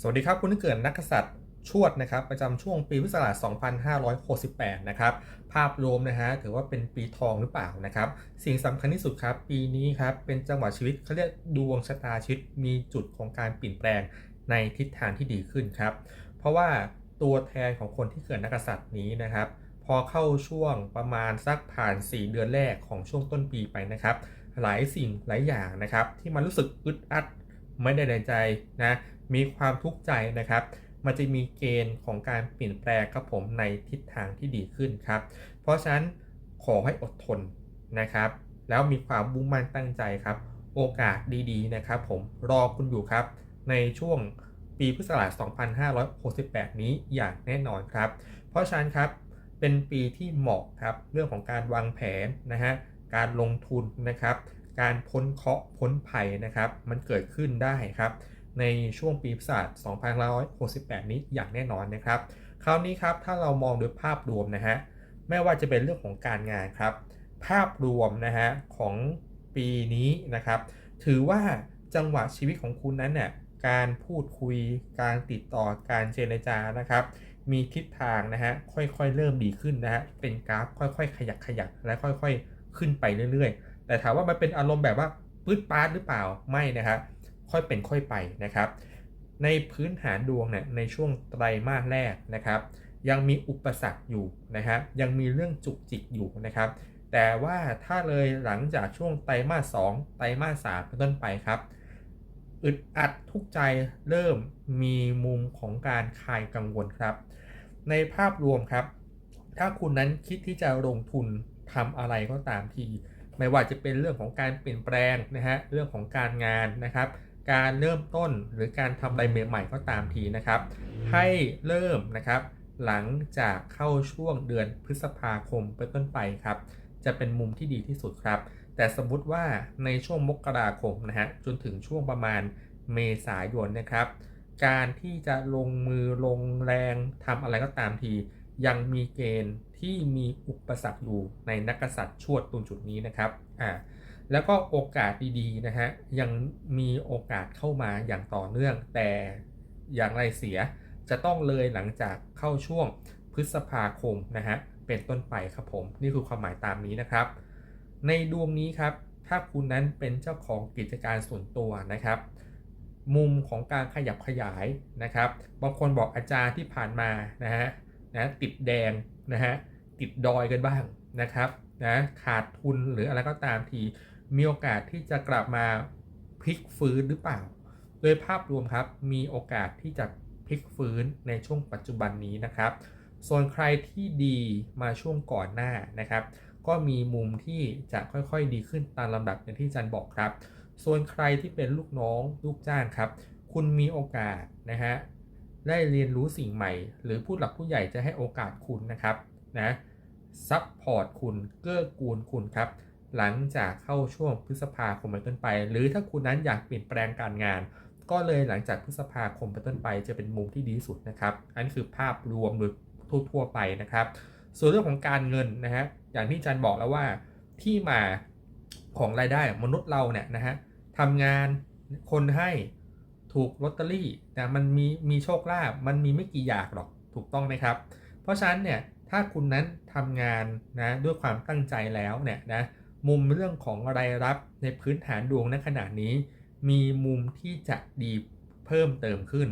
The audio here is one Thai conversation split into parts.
สวัสดีครับ คุณที่เกิดนักษัตริย์ชวดนะครับประจำช่วงปีพุทธศักราช2568 นะครับ ภาพรวมนะฮะถือว่าเป็นปีทองหรือเปล่านะครับ สิ่งสำคัญที่สุดครับ ปีนี้ครับเป็นจังหวะชีวิตเขาเรียกดวงชะตาชีวิตมีจุดของการเปลี่ยนแปลงในทิศทางที่ดีขึ้นครับ เพราะว่าตัวแทนของคนที่เกิดนักกษัตริย์นี้นะครับ พอเข้าช่วงประมาณสักผ่าน 4 เดือนแรกของช่วงต้นปีไปนะครับ หลายสิ่งหลายอย่างนะครับที่มันรู้สึกอึดอัด ไม่ได้ในใจนะมีความทุกข์ใจนะครับ มันจะมีเกณฑ์ของการเปลี่ยนแปลงครับผมในทิศทางที่ดีขึ้นครับ เพราะฉะนั้นขอให้อดทนนะครับ แล้วมีความมุ่งมั่นตั้งใจครับ โอกาสดีๆนะครับ ผมรอคุณอยู่ครับ ในช่วงปีพุทธศักราช2568 นี้อย่างแน่นอนครับ เพราะฉะนั้นครับเป็นปีที่เหมาะครับเรื่องของการวางแผนนะฮะการลงทุนนะครับ การพ้นเคราะห์พ้นภัยนะครับ มันเกิดขึ้นได้ครับ ในช่วงปีพุทธศักราช2568 นี้อย่างแน่นอนนะครับ คราวนี้ครับถ้าเรามองโดยภาพรวมนะฮะไม่ว่าจะเป็นเรื่องของการงานครับ ภาพรวมนะฮะของปีนี้นะครับ ถือว่าจังหวะชีวิตของคุณนั้นเนี่ยการพูดคุย การติดต่อการเจรจานะครับ มีทิศทางนะฮะค่อยๆเริ่มดีขึ้นนะฮะเป็นกราฟค่อยๆ ขยักขยักและค่อยๆ ขึ้นไปเรื่อยๆ แต่ถามว่ามันเป็นอารมณ์แบบว่าปื๊ดปาร์ดหรือเปล่าไม่นะครับค่อยเป็นค่อยไปนะครับ ในพื้นฐานดวงเนี่ยในช่วงไตรมาสแรกนะครับ ยังมีอุปสรรคอยู่นะครับยังมีเรื่องจุกจิกอยู่นะครับ แต่ว่าถ้าเลยหลังจากช่วงไตรมาส2ไตรมาส3เป็นต้นไปครับอึดอัดทุกใจเริ่มมีมุมของการคลายกังวลครับ ในภาพรวมครับ ถ้าคุณนั้นคิดที่จะลงทุนทำอะไรก็ตามที ไม่ว่าจะเป็นเรื่องของการเปลี่ยนแปลงนะฮะเรื่องของการงานนะครับ การเริ่มต้นหรือการทำอะไรใหม่ๆก็ตามทีนะครับ ให้เริ่มนะครับ หลังจากเข้าช่วงเดือนพฤษภาคมเป็นต้นไปครับ จะเป็นมุมที่ดีที่สุดครับ แต่สมมติว่าในช่วงมกราคมนะฮะจนถึงช่วงประมาณเมษายนนะครับ การที่จะลงมือลงแรงทำอะไรก็ตามที ยังมีเกณฑ์ที่มีอุปสรรคอยู่ในนักกษัตริย์ชวดตรงจุดนี้นะครับอ่าแล้วก็โอกาสดีๆนะฮะยังมีโอกาสเข้ามาอย่างต่อเนื่อง แต่อย่างไรเสียจะต้องเลยหลังจากเข้าช่วงพฤษภาคมนะฮะเป็นต้นไปครับผม นี่คือความหมายตามนี้นะครับ ในดวงนี้ครับ ถ้าคุณนั้นเป็นเจ้าของกิจการส่วนตัวนะครับ มุมของการขยับขยายนะครับบางคนบอกอาจารย์ที่ผ่านมานะฮะ นะติดแดงนะฮะติดดอยกันบ้างนะครับนะขาดทุนหรืออะไรก็ตามทีมีโอกาสที่จะกลับมาพลิกฟื้นหรือเปล่า โดยภาพรวมครับมีโอกาสที่จะพลิกฟื้นในช่วงปัจจุบันนี้นะครับ ส่วนใครที่ดีมาช่วงก่อนหน้านะครับ ก็มีมุมที่จะค่อยๆดีขึ้นตามลำดับอย่างที่จันบอกครับ ส่วนใครที่เป็นลูกน้องลูกจ้างครับ คุณมีโอกาสนะฮะ ได้เรียนรู้สิ่งใหม่ หรือผู้หลักผู้ใหญ่จะให้โอกาสคุณนะครับนะซัพพอร์ตคุณเกื้อกูลคุณครับ หลังจากเข้าช่วงพฤษภาคมเป็นต้นไป หรือถ้าคุณนั้นอยากเปลี่ยนแปลงการงาน ก็เลยหลังจากพฤษภาคมเป็นต้นไปจะเป็นมุมที่ดีสุดนะครับ อันนี้คือภาพรวมโดยทั่วๆไปนะครับ ส่วนเรื่องของการเงินนะฮะอย่างที่จารย์บอกแล้วว่าที่มาของรายได้มนุษย์เราเนี่ยนะฮะทำงานคนให้ ถูกลอตเตอรี่นะมันมีมีโชคลาภมันมีไม่กี่อย่างหรอกถูกต้องไหมครับ เพราะฉะนั้นเนี่ยถ้าคุณนั้นทำงานนะด้วยความตั้งใจแล้วเนี่ยนะมุมเรื่องของรายรับในพื้นฐานดวงในขณะนี้ มีมุมที่จะดีเพิ่มเติมขึ้น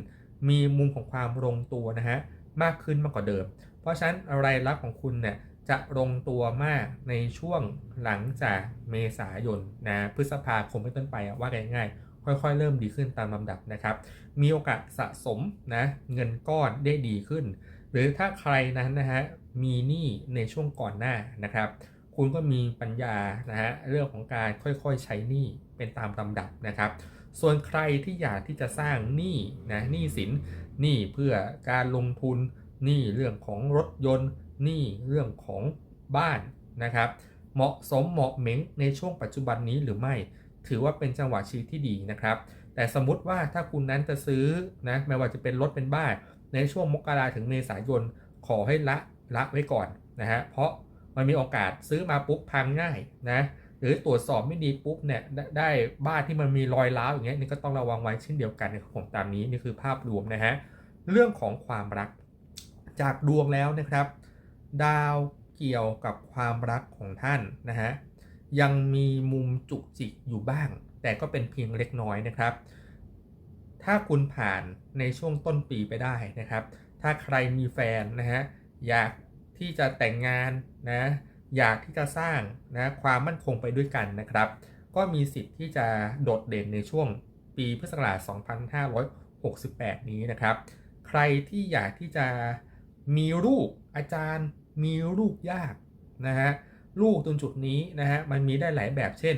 มีมุมของความลงตัวนะฮะมากขึ้นมากกว่าเดิม เพราะฉะนั้นรายรับของคุณเนี่ยจะลงตัวมากในช่วงหลังจากเมษายนนะพฤษภาคมเป็นต้นไปว่าง่ายๆ ค่อยๆ เริ่มดีขึ้นตามลำดับนะครับ มีโอกาสสะสมนะเงินก้อนได้ดีขึ้น หรือถ้าใครนั้นนะฮะมีหนี้ในช่วงก่อนหน้านะครับ คุณก็มีปัญญานะฮะเรื่องของการค่อยๆ ใช้หนี้เป็นตามลำดับนะครับ ส่วนใครที่อยากที่จะสร้างหนี้นะหนี้สินหนี้เพื่อการลงทุนหนี้เรื่องของรถยนต์หนี้เรื่องของบ้านนะครับ เหมาะสมเหมาะเหม็งในช่วงปัจจุบันนี้หรือไม่ ถือว่าเป็นจังหวะชีวิตที่ดีนะครับ แต่สมมุติว่าถ้าคุณนั้นจะซื้อนะไม่ว่าจะเป็นรถเป็นบ้าน ในช่วงมกราถึงเมษายนขอให้ละละไว้ก่อนนะฮะเพราะมันมีโอกาสซื้อมาปุ๊บพังง่ายนะหรือตรวจสอบไม่ดีปุ๊บเนี่ยได้ได้บ้านที่มันมีรอยร้าวอย่างเงี้ยนี่ก็ต้องระวังไว้เช่นเดียวกันนะครับผมตามนี้นี่คือภาพรวมนะฮะเรื่องของความรัก จากดวงแล้วนะครับ ดาวเกี่ยวกับความรักของท่านนะฮะ ยังมีมุมจุกจิกอยู่บ้าง แต่ก็เป็นเพียงเล็กน้อยนะครับ ถ้าคุณผ่านในช่วงต้นปีไปได้นะครับ ถ้าใครมีแฟนนะฮะอยากที่จะแต่งงานนะอยากที่จะสร้างนะความมั่นคงไปด้วยกันนะครับ ก็มีสิทธิ์ที่จะโดดเด่นในช่วงปีพุทธศักราช 2568 นี้นะครับ ใครที่อยากที่จะมีลูกอาจารย์มีลูกยากนะฮะ ลูกตรงจุดนี้นะฮะมันมีได้หลายแบบเช่น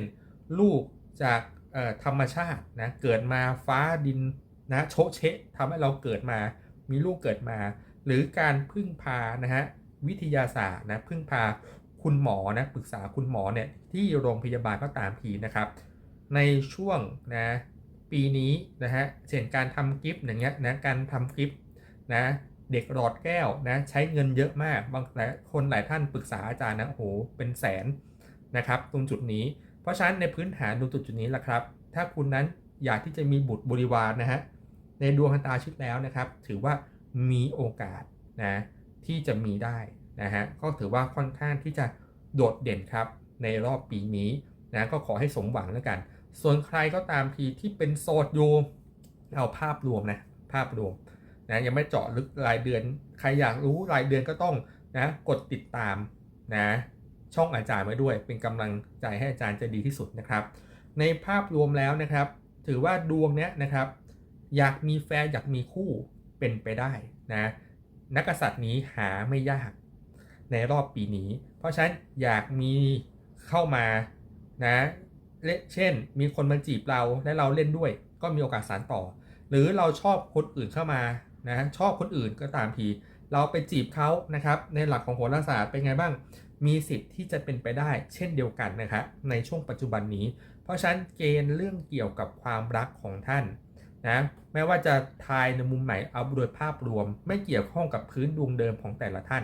ลูกจากธรรมชาตินะเกิดมาฟ้าดินนะโชเชะทำให้เราเกิดมา มีลูกเกิดมา หรือการพึ่งพานะฮะวิทยาศาสตร์นะพึ่งพาคุณหมอนะปรึกษาคุณหมอเนี่ยที่โรงพยาบาลก็ตามทีนะครับ ในช่วงนะปีนี้นะฮะเช่นการทำกิฟต์อย่างเงี้ยนะการทำกิฟต์นะ เด็กหลอดแก้วนะใช้เงินเยอะมากบางหลายคนหลายท่านปรึกษาอาจารย์นะโอ้โหเป็นแสนนะครับตรงจุดนี้ เพราะฉะนั้นในพื้นฐานดูจุดจุดนี้แหละครับ ถ้าคุณนั้นอยากที่จะมีบุตรบริวารนะฮะในดวงชะตาชิดแล้วนะครับ ถือว่ามีโอกาสนะที่จะมีได้นะฮะก็ถือว่าค่อนข้างที่จะโดดเด่นครับในรอบปีนี้นะก็ขอให้สมหวังแล้วกัน ส่วนใครก็ตามทีที่เป็นโสดอยู่เอาภาพรวมนะภาพรวม นะยังไม่เจาะลึกรายเดือน ใครอยากรู้รายเดือนก็ต้องนะกดติดตามนะช่องอาจารย์ไว้ด้วย เป็นกำลังใจให้อาจารย์จะดีที่สุดนะครับ ในภาพรวมแล้วนะครับ ถือว่าดวงเนี้ยนะครับ อยากมีแฟนอยากมีคู่เป็นไปได้นะนักษัตริย์นี้หาไม่ยากในรอบปีนี้ เพราะฉะนั้นอยากมีเข้ามานะเลเช่น มีคนมาจีบเราและเราเล่นด้วย ก็มีโอกาสสานต่อ หรือเราชอบคนอื่นเข้ามา นะชอบคนอื่นก็ตามที เราไปจีบเขานะครับ ในหลักของโหราศาสตร์เป็นไงบ้าง มีสิทธิ์ที่จะเป็นไปได้ เช่นเดียวกันนะครับในช่วงปัจจุบันนี้ เพราะฉะนั้นเกณฑ์เรื่องเกี่ยวกับความรักของท่านนะแม้ว่าจะทายในมุมไหนเอาโดยภาพรวม ไม่เกี่ยวข้องกับพื้นดวงเดิมของแต่ละท่าน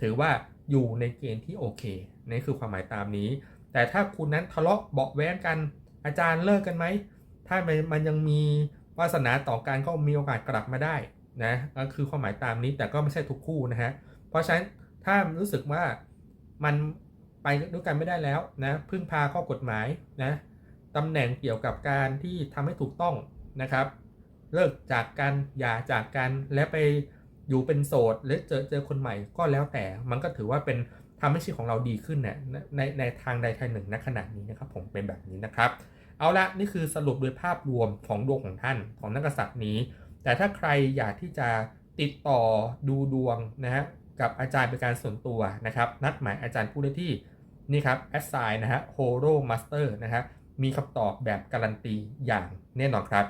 ถือว่าอยู่ในเกณฑ์ที่โอเคนี่คือความหมายตามนี้ แต่ถ้าคุณนั้นทะเลาะเบาะแว้งกันอาจารย์เลิกกันไหม ถ้ามันมันยังมีวาสนาต่อกันก็มีโอกาสกลับมาได้ นะก็คือความหมายตามนี้แต่ก็ไม่ใช่ทุกคู่นะฮะเพราะฉะนั้นถ้ารู้สึกว่ามันไปด้วยกันไม่ได้แล้วนะพึ่งพาข้อกฎหมายนะตำแหน่งเกี่ยวกับการที่ทำให้ถูกต้องนะครับ เลิกจากกันอย่าจากกันและไปอยู่เป็นโสดหรือเจอเจอคนใหม่ก็แล้วแต่มันก็ถือว่าเป็นทำให้ชีวิตของเราดีขึ้นเนี่ยในในทางใดทางหนึ่งณขณะนี้นะครับ ผมเป็นแบบนี้นะครับ เอาละนี่คือสรุปโดยภาพรวมของดวงของท่านของนักกษัตริย์นี้ แต่ถ้าใครอยากที่จะติดต่อดูดวงนะฮะกับอาจารย์เป็นการส่วนตัวนะครับ นัดหมายอาจารย์ผู้ได้ที่นี่ครับแอสไซน์นะฮะโฮโรมาสเตอร์นะฮะมีคำตอบแบบการันตีอย่างแน่นอนครับ